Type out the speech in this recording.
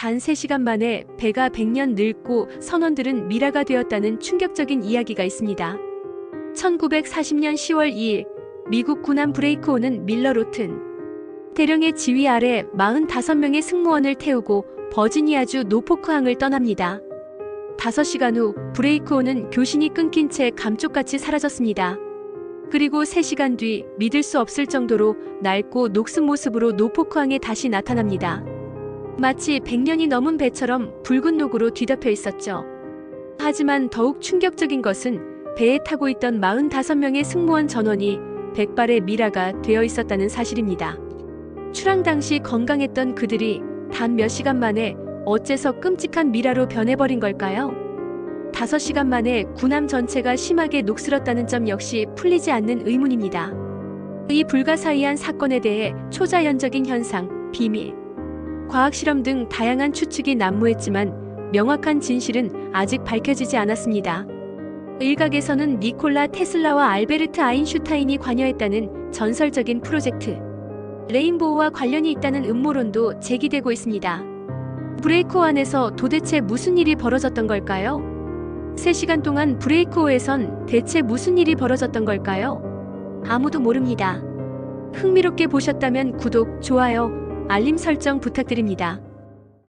단 3시간 만에 배가 100년 늙고 선원들은 미라가 되었다는 충격적인 이야기가 있습니다. 1940년 10월 2일 미국 군함 브레이크온은 밀러 로튼 대령의 지휘 아래 45명의 승무원을 태우고 버지니아주 노포크항을 떠납니다. 5시간 후 브레이크온은 교신이 끊긴 채 감쪽같이 사라졌습니다. 그리고 3시간 뒤 믿을 수 없을 정도로 낡고 녹슨 모습으로 노포크항에 다시 나타납니다. 마치 100년이 넘은 배처럼 붉은 녹으로 뒤덮여 있었죠. 하지만 더욱 충격적인 것은 배에 타고 있던 45명의 승무원 전원이 백발의 미라가 되어 있었다는 사실입니다. 출항 당시 건강했던 그들이 단 몇 시간 만에 어째서 끔찍한 미라로 변해버린 걸까요? 5시간 만에 군함 전체가 심하게 녹슬었다는 점 역시 풀리지 않는 의문입니다. 이 불가사의한 사건에 대해 초자연적인 현상, 비밀, 과학실험 등 다양한 추측이 난무했지만 명확한 진실은 아직 밝혀지지 않았습니다. 일각에서는 니콜라 테슬라와 알베르트 아인슈타인이 관여했다는 전설적인 프로젝트 레인보우와 관련이 있다는 음모론도 제기되고 있습니다. 브레이크호안에서 도대체 무슨 일이 벌어졌던 걸까요? 3시간 동안 브레이크호에선 대체 무슨 일이 벌어졌던 걸까요? 아무도 모릅니다. 흥미롭게 보셨다면 구독, 좋아요, 알림 설정 부탁드립니다.